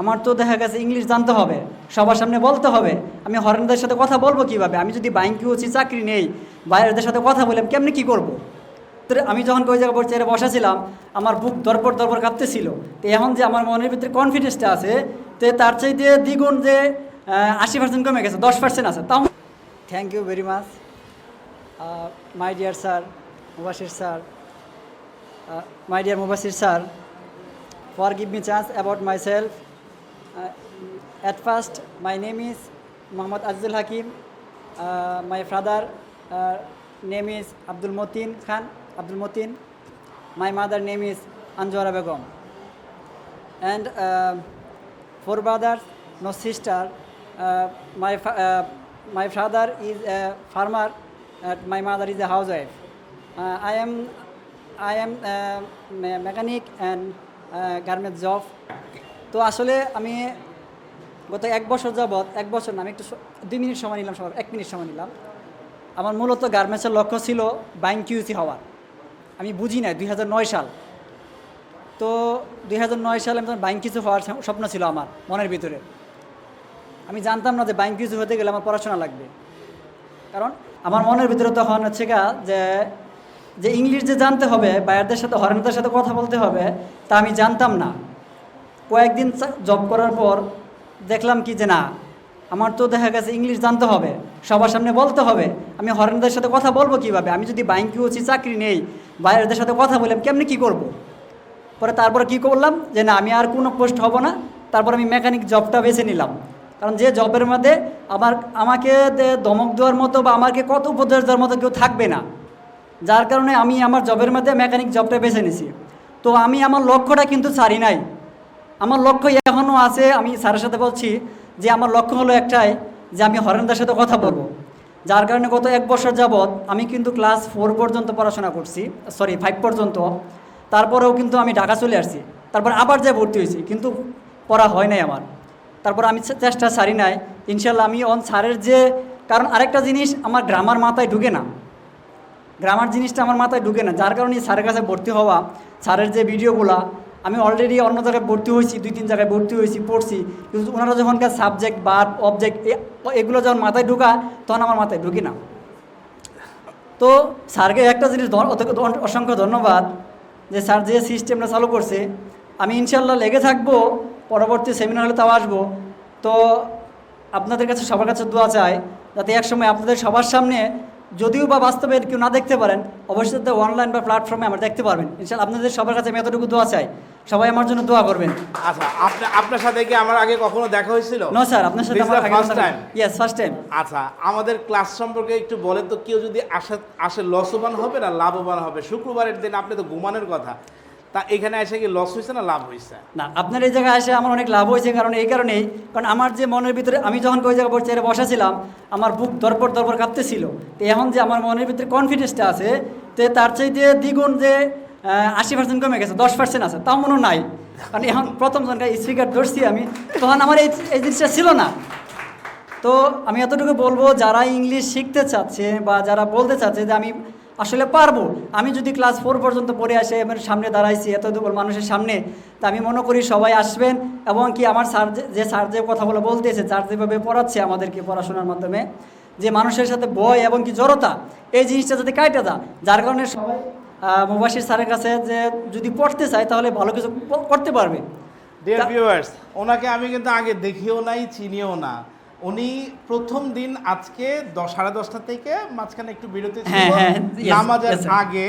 আমার তো দেখা গেছে ইংলিশ জানতে হবে সবার সামনে বলতে হবে। আমি হরেনদের সাথে কথা বলব কীভাবে? আমি যদি ব্যাংকে হচ্ছি চাকরি নেই বাইরেদের সাথে কথা বলে আমি কেমনি কী করব? তো আমি যখন ওই জায়গায় পর চেয়ারে বসাছিলাম আমার বুক দরপর দরপর কাঁপতেছিল। তো এখন যে আমার মনের ভিতরে কনফিডেন্সটা আছে তো তার চাইতে দ্বিগুণ যে আশি পার্সেন্ট কমে গেছে দশ পার্সেন্ট আছে। তাও thank you very much my dear sir Mubasir sir my dear Mubasir sir for give me chance about my Uh, at first, my name is Muhammad Azizul Hakim. Uh, my father uh, name is Abdul Motin Khan. Abdul Motin. My mother name is Anjwara Begum. And uh, four brothers, no sister. Uh, my uh, my father is a farmer. Uh, my mother is a housewife. Uh, I am I am uh, mechanic and uh, garment job. তো আসলে আমি গত এক বছর যাবৎ, এক বছর না, আমি একটু দুই মিনিট সময় নিলাম সবার, এক মিনিট সময় নিলাম। আমার মূলত গার্মেন্টসের লক্ষ্য ছিল বাইং কিউসি হওয়ার। আমি বুঝি নাই, দুই হাজার নয় সাল। তো দুই নয় সালে আমি তখন বাইং কিছু হওয়ার স্বপ্ন ছিল আমার, মনের ভিতরে। আমি জানতাম না যে বাইং কিছু হতে গেলে আমার পড়াশোনা লাগবে। কারণ আমার মনের ভিতরে তখন হচ্ছে গা যে যে ইংলিশ যে জানতে হবে বাইরদের সাথে, হরেনদের সাথে কথা বলতে হবে, তা আমি জানতাম না। কয়েকদিন জব করার পর দেখলাম কি যে না, আমার তো দেখা গেছে ইংলিশ জানতে হবে, সবার সামনে বলতে হবে। আমি হরেনদের সাথে কথা বলব কীভাবে? আমি যদি ব্যাংকে হচ্ছি চাকরি নেই, বাইরেদের সাথে কথা বলে আমি কেমনি কী করব? পরে তারপরে কি করলাম যে না, আমি আর কোনো পোস্ট হব না। তারপর আমি মেকানিক জবটা বেছে নিলাম। কারণ যে জবের মধ্যে আমার, আমাকে দে- ধমক দেওয়ার মতো বা আমাকে কত উপদেশ দেওয়ার মতো কেউ থাকবে না। যার কারণে আমি আমার জবের মধ্যে মেকানিক জবটা বেছে নিছি। তো আমি আমার লক্ষ্যটা কিন্তু ছাড়ি নাই। আমার লক্ষ্য এখনও আছে, আমি স্যারের সাথে বলছি যে আমার লক্ষ্য হলো একটাই, যে আমি হরেনদার সাথে কথা বলব। যার কারণে গত এক বছর যাবৎ আমি কিন্তু ক্লাস ফোর পর্যন্ত পড়াশোনা করছি, সরি ফাইভ পর্যন্ত। তারপরেও কিন্তু আমি ঢাকা চলে আসছি। তারপর আবার যে ভর্তি হয়েছি, কিন্তু পড়া হয় নাই আমার। তারপর আমি চেষ্টা সারি নাই। ইনশাল্লাহ আমি অন স্যারের যে কারণ আরেকটা জিনিস আমার গ্রামার মাথায় ঢুকে না। গ্রামার জিনিসটা আমার মাথায় ঢুকে না। যার কারণে স্যারের কাছে ভর্তি হওয়া, স্যারের যে ভিডিওগুলা আমি অলরেডি অন্য জায়গায় ভর্তি হয়েছি, দুই, তিন জায়গায় ভর্তি হয়েছি, পড়ছি। কিন্তু ওনারা যখনকার সাবজেক্ট বার্ব অবজেক্ট এগুলো যখন মাথায় ঢুকা, তখন আমার মাথায় ঢুকি না। তো স্যারকে একটা জিনিস অসংখ্য ধন্যবাদ যে স্যার যে সিস্টেমটা চালু করছে, আমি ইনশাল্লাহ লেগে থাকব, পরবর্তী সেমিনার হলে তাও আসব। তো আপনাদের কাছে সবার কাছে দোয়া চাই, যাতে একসময় আপনাদের সবার সামনে যদিও বা বাস্তবে কেউ না দেখতে পারেন অবশ্যই তো অনলাইন বা প্ল্যাটফর্মে আমরা দেখতে পারবেন। ইনশাল্লাহ আপনাদের সবার কাছে আমি এতটুকু দোয়া চাই। সবাই আমার জন্য দোয়া করবেন। আচ্ছা আপনার আপনার সাথে কি আমার আগে কখনো দেখা হয়েছিল? না স্যার আপনার সাথে আমার first time? Yes first time আচ্ছা আমাদের ক্লাস সম্পর্কে একটু বলেন তো কেউ যদি আসে আসে লসবান হবে না লাভবান হবে? শুক্রবারের দিন আপনি তো ঘুমানোর কথা। তা এখানে এসে কি লস হয়েছে না লাভ হয়েছে? না, আপনার এই জায়গায় এসে আমার অনেক লাভ হয়েছে কারণ এই কারণেই, কারণ আমার যে মনের ভিতরে, আমি যখন ওই জায়গায় চেয়ারে বসাছিলাম আমার বুক দরপর দরপর কাঁপতেছিল। তো এখন যে আমার মনের ভিতরে কনফিডেন্সটা আছে, তো তার চাইতে দ্বিগুণ যে আশি পার্সেন্ট কমে গেছে, দশ পার্সেন্ট আছে, তাও মনে নাই। কারণ এখন প্রথম জনকে স্পিকার ধরছি আমি, তখন আমার এই এই জিনিসটা ছিল না। তো আমি এতটুকু বলব, যারা ইংলিশ শিখতে চাচ্ছে বা যারা বলতে চাচ্ছে যে আমি আসলে পারব। আমি যদি ক্লাস ফোর পর্যন্ত পড়ে আসে এবার সামনে দাঁড়াইছি এত দুপুর মানুষের সামনে তা আমি মনে করি সবাই আসবেন। এবং কি আমার স্যার যে- স্যার যে কথাগুলো বলতেছে স্যার যেভাবে পড়াচ্ছে আমাদেরকে পড়াশোনার মাধ্যমে যে মানুষের সাথে ভয় এবং কি জড়তা এই জিনিসটা যাতে কাইটা দা যার কারণে সবাই আহ, মুবাশির স্যারের কাছে যে যদি পড়তে চায় তাহলে ভালো কিছু করতে পারবে। ডিয়ার তা- ভিউয়ার্স ওনাকে আমি কিন্তু আগে দেখিও নাই চিনিও না। উনি প্রথম দিন আজকে সাড়ে দশটা থেকে মাঝখানে একটু বিরতি ছিল। হ্যাঁ, হ্যাঁ, নামাজের আগে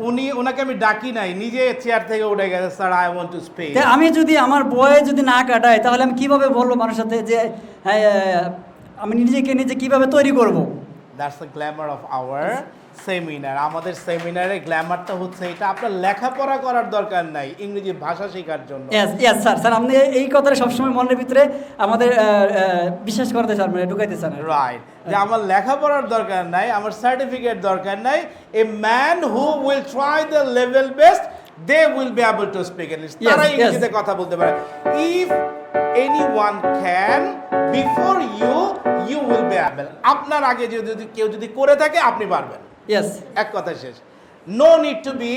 উনি ওনাকে আমি ডাকি নাই নিজে চেয়ার থেকে উঠে গেছে sir I want to speak আমি যদি আমার বয়ে যদি না কাটাই তাহলে আমি কীভাবে বলব মানুষের সাথে যে হ্যাঁ, আমি নিজেকে নিজে কীভাবে তৈরি করব? That's the glamour of our seminar আমাদের সেমিনারে গ্ল্যামারটা হচ্ছে এটা। আপনার লেখাপড়া করার দরকার নাই ইংরেজি ভাষা শেখার জন্য। ইয়েস স্যার স্যার আপনি এই কথাটা সবসময় মনের ভিতরে আমাদের বিশ্বাস করতে স্যার মানে ঢুকাইতে চান রাইট যে আমার লেখাপড়ার দরকার নাই আমার সার্টিফিকেট দরকার নাই a man who will try the level best they will be to speak English Yes, তারা yes. ইংরেজিতে কথা বলতে পারে। Anyone can before you you will be able আপনার আগে যদি কেউ যদি করে থাকে আপনি পারবেন। ইয়েস এক কথা শেষ। No need to be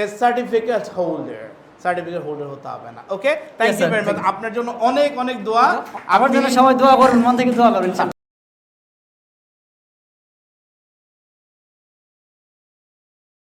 a certificate holder certificate holder হতে হবে না। Okay thank Yes, you. Very much you. আপনার জন্য অনেক অনেক দোয়া। আমার জন্য সবাই দোয়া করুন। মন থেকে দোয়া করুন।